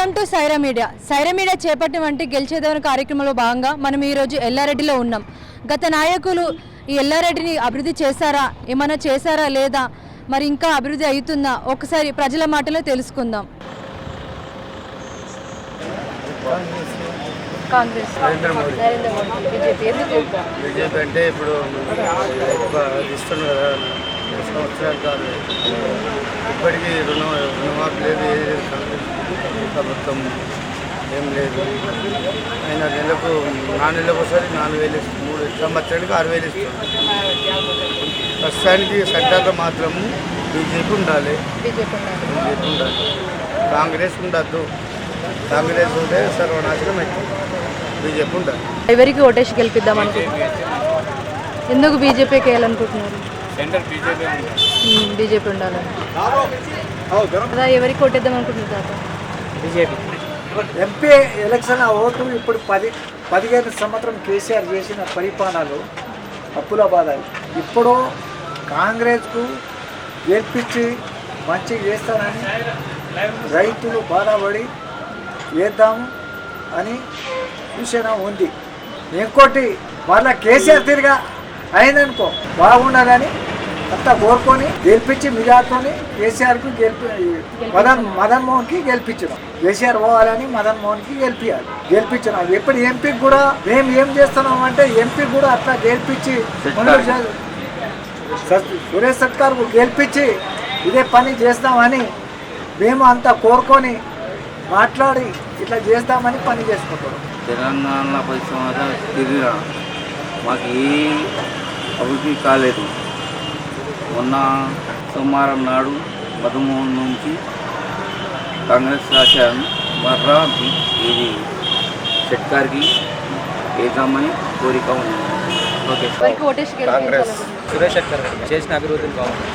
Sye Raa media. Saira media చేపట్టినటువంటి గెలిచేదవని కార్యక్రమంలో భాగంగా మనం ఈరోజు ఎల్లారెడ్డిలో ఉన్నాం. గత నాయకులు ఈ ఎల్లారెడ్డిని అభివృద్ధి చేశారా? ఏమైనా చేశారా లేదా? మరి ఇంకా అభివృద్ధి అవుతుందా? ఒకసారి ప్రజల మాటలో తెలుసుకుందాం. కాంగ్రెస్ నరేంద్ర మోడీ. బీజేపీ అంటే ఇప్పుడు ఇస్తున్నారు కదా సంవత్సరాలు కాదు ఇప్పటికీ రుణ రుణమాఫీ లేదు ప్రభుత్వం ఏం లేదు. అయినా నెలకు నాలుగు నెలలకు ఒకసారి నాలుగు వేలు ఇస్తుంది మూడు సంవత్సరానికి ఆరు వేలు ఇస్తుంది ప్రస్తుతానికి సెంటర్లో మాత్రం బీజేపీ ఉండాలి. బీజేపీ ఉండాలి. కాంగ్రెస్ ఉండద్దు. కాంగ్రెస్ ఉంటే సర్వనాశనం అవుతుంది బీజేపీ ఉండాలి. ఎవరికి ఓటేసి గెలిపిద్దాం అనుకుంటున్నారు? ఎందుకు బీజేపీకి వేయాలనుకుంటున్నారు? బీజేపీ ఉండాలి. ఎవరికి ఓటేద్దాం అనుకుంటున్నారు తాత? బీజేపీ ఎంపీ ఎలక్షన్ ఆ ఓటు ఇప్పుడు పది పదిహేను సంవత్సరం కేసీఆర్ చేసిన పరిపాలనలు అప్పుల బాధాలు. ఇప్పుడు కాంగ్రెస్కు గెలిపించి మంచి చేస్తానని రైతులు బాధపడి వేద్దాము అని సూచన ఉంది. ఇంకోటి మళ్ళా కేసీఆర్ తిరిగా అయిందనుకో బాగుండదని అంతా కోరుకొని గెలిపించి మిగతాతోని కేసీఆర్కు గెలిపి మదన్ మదన్ మోహన్కి గెలిపించడం. కేసీఆర్ పోవాలని మదన్ మోహన్కి గెలిపించాలి గెలిపించడం. ఎప్పుడు ఎంపీకి కూడా మేము ఏం చేస్తున్నాం అంటే ఎంపీ కూడా అట్లా గెలిపించి సురేష్ సర్కార్కు గెలిపించి ఇదే పని చేస్తామని మేము అంతా కోరుకొని మాట్లాడి ఇట్లా చేస్తామని పని చేసుకుంటాం తిరిగినా మాకు ఏ అభివృద్ధి కాలేదు. మొన్న సోమవారం నాడు మధుమోహన్ నుంచి కాంగ్రెస్ రాశాను మర్రా బి- ఇది షెట్కార్కి వేద్దామని కోరిక ఉంది. ఓకే గెలిపించాలనుకుంటున్నారు సురేష్ శెట్కర్ గారు చేసిన అభివృద్ధిని బాగుంది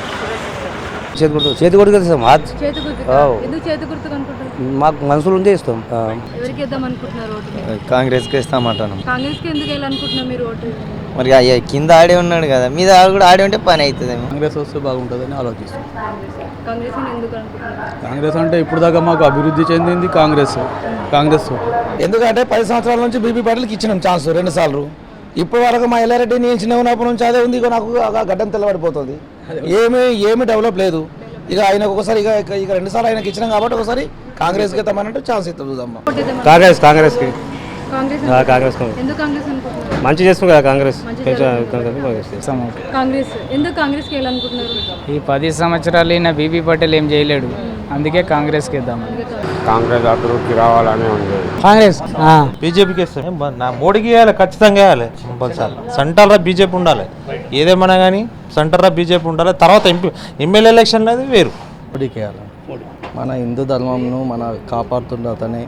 చేతి గుర్తు చేతి గుర్తు ఇస్తాం మా చేతి గుర్తు ఆవ్. ఎందుకు చేతి గుర్తుకు అనుకుంటున్నారు? మాకు మనసులు ఉంటే ఇస్తాం. ఎవరికి అనుకుంటున్నారు ఓటు? ఇస్తామంటాను కాంగ్రెస్కి ఎందుకు వేయాలనుకుంటున్నారు మీరు ఓటు? మరి ఆ కింద ఆడే ఉన్నాడు కదా మీద ఆడ కూడా ఆడి ఉంటే పని అవుతుంది కాంగ్రెస్ వస్తే బాగుంటుందని ఆలోచిస్తాం. కాంగ్రెస్ ఎందుకు అనుకుంటున్నారు? కాంగ్రెస్ అంటే ఇప్పుడు దాకా మాకు అభివృద్ధి చెందింది కాంగ్రెస్ కాంగ్రెస్. ఎందుకంటే పది సంవత్సరాల నుంచి బీబీ పాటిల్కి ఇచ్చినాం ఛాన్స్ రెండు సార్లు. ఇప్పటి వరకు మా ఎల్లారెడ్డి నేను చిన్న ఉన్నప్పటి నుంచి అదే ఉంది ఇక నాకు గడ్డం తెల్లబడిపోతుంది. ఏమి ఏమి డెవలప్ లేదు. ఇక ఆయనకు ఒకసారి ఇక ఇక- ఇక రెండు సార్లు ఆయనకి ఇచ్చినాం కాబట్టి ఒకసారి కాంగ్రెస్కి ఇద్దామన్నట్టు ఛాన్స్ ఇస్తాం చూద్దాం కాంగ్రెస్ కాంగ్రెస్కి కాంగ్రెస్ కాంగ్రెస్ ఎందుకు కాంగ్రెస్ అనుకుంటున్నారు? మంచి చేస్తుంది కదా కాంగ్రెస్. మంచి కాంగ్రెస్ ఎందుకు కాంగ్రెస్కి వేయాలనుకుంటున్నారు ఈ పది సంవత్సరాలు ఈయన బీబీ పటేల్ ఏం చేయలేడు. అందుకే కాంగ్రెస్కి ఇద్దాం కాంగ్రెస్ అభివృద్ధి రావాలని ఉంది. కాంగ్రెస్ బీజేపీకి ఇస్తాం నా మోడీకి వేయాలి ఖచ్చితంగా వేయాలి. కంపల్సరీ. సెంటర్లో బీజేపీ ఉండాలి. ఏదేమన్నా కానీ సెంటర్లో బీజేపీ ఉండాలి. తర్వాత ఎంపీ ఎమ్మెల్యే ఎలక్షన్లో అది వేరు. మోడీకి వేయాలి. మన హిందూ ధర్మంను మన కాపాడుతుండే అతనే.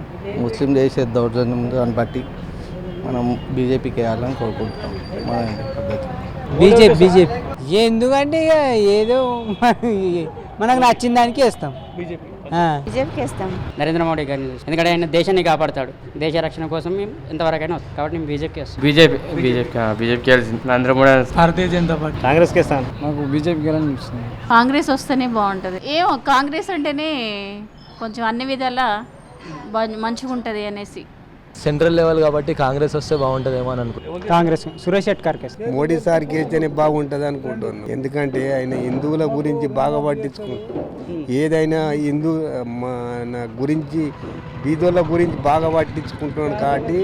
ముస్లిం చేసే దౌర్జన్యం దాన్ని బట్టి మనం బీజేపీకి వేయాలని కోరుకుంటున్నాం. మన పద్ధతి. BJP BJP. ఎందుకంటే ఇక ఏదో మనకు నచ్చిన దానికి వేస్తాం. బీజేపీకి వేస్తాం. నరేంద్ర మోడీ గారిని. ఎందుకంటే ఆయన దేశాన్ని కాపాడతాడు. దేశ రక్షణ కోసం మేము ఎంతవరకైనా వస్తాం. కాబట్టి మేము బీజేపీకి వేస్తాం బీజేపీ బీజేపీ బీజేపీకి వెళ్ళింది నరేంద్ర మోడీ భారతీయ జనతా పార్టీ. కాంగ్రెస్కి ఇస్తాను మాకు బీజేపీకి వెళ్ళాలనిపిస్తుంది కాంగ్రెస్ వస్తేనే బాగుంటుంది. ఏమో కాంగ్రెస్ అంటేనే కొంచెం అన్ని విధాలా బా- మంచిగా ఉంటుంది అనేసి. సెంట్రల్ లెవెల్ కాబట్టి కాంగ్రెస్ వస్తే బాగుంటుందేమో అని అనుకుంటున్నాం. కాంగ్రెస్ సురేష్ షెట్కర్కి మోడీ సార్ గెలిస్తేనే బాగుంటుంది అనుకుంటున్నాను. ఎందుకంటే ఆయన హిందువుల గురించి బాగా పట్టించుకు ఏదైనా హిందూ మన గురించి బీదోళ్ళ గురించి బాగా పట్టించుకుంటున్నాడు కాబట్టి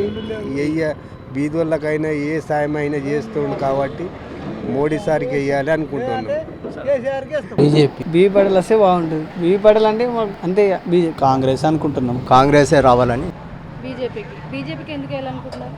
ఏ బీదోళ్ళకైనా ఏ సాయం అయినా చేస్తున్నాడు కాబట్టి మోడీ సార్కి వేయాలి అనుకుంటున్నాను. బీజేపీ. బీబీ పటేల్ వస్తే బాగుంటుంది. బీబీ పటేల్ అంటే అంతే కాంగ్రెస్ అనుకుంటున్నాం. కాంగ్రెసే రావాలని. బీజేపీకి. బీజేపీకి ఎందుకు వేయాలనుకుంటున్నారు?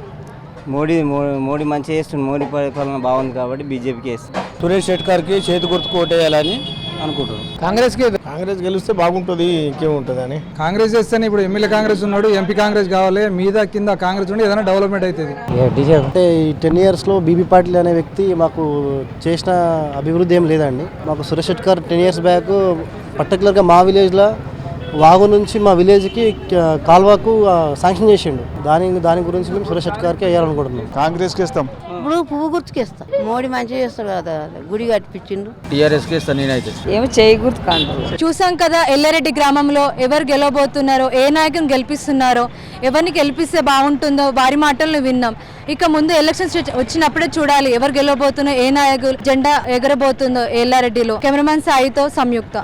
మోడీ మో- మోడీ మంచిగా చేస్తుంది. మోడీ పరిపాలన బాగుంది కాబట్టి బీజేపీకి వేస్తాం సురేష్ షెట్కర్కి చేతి గుర్తుకు ఓటేయాలని అనుకుంటున్నాం. కాంగ్రెస్కి కాంగ్రెస్ గెలిస్తే బాగుంటుంది ఇంకేముంటుంది అని కాంగ్రెస్ చేస్తేనే ఇప్పుడు ఎమ్మెల్యే కాంగ్రెస్ ఉన్నాడు ఎంపీ కాంగ్రెస్ కావాలి మీద కింద కాంగ్రెస్ ఉండి ఏదైనా డెవలప్మెంట్ అవుతుంది. అంటే ఈ టెన్ ఇయర్స్లో బీబీ పాటిల్ అనే వ్యక్తి మాకు చేసిన అభివృద్ధి ఏం లేదండి. మాకు Suresh Shetkar ten years back పర్టికులర్గా మా విలేజ్లో వాగు నుంచి మా విలేజ్కి కాల్వకు శాంక్షన్ చేసిండు. దాని దాని గురించి మేము సురేష్ షెట్కర్కి వేయాలనుకుంటున్నాం. కాంగ్రెస్కి ఇస్తాం వచ్చినప్పుడు పువ్వు గుర్తుకేస్తా మోడీ మంచిగా చేస్తాడు కదా గుడి కట్టిపించిండు టీఆర్ఎస్కి ఇస్తాను నేనైతే. ఏమో చేయి గుర్తు కాదు చూసాం కదా ఎల్లారెడ్డి గ్రామంలో ఎవరు గెలవబోతున్నారో ఏ నాయకుని గెలిపిస్తున్నారో ఎవరిని గెలిపిస్తే బాగుంటుందో వారి మాటలను విన్నాం. ఇక ముందు ఎలక్షన్స్ వచ్చినప్పుడే చూడాలి ఎవరు గెలవబోతున్నో ఏ నాయకులు జెండా ఎగరబోతుందో ఎల్లారెడ్డిలో. కెమెరామెన్ సాయితో సంయుక్త.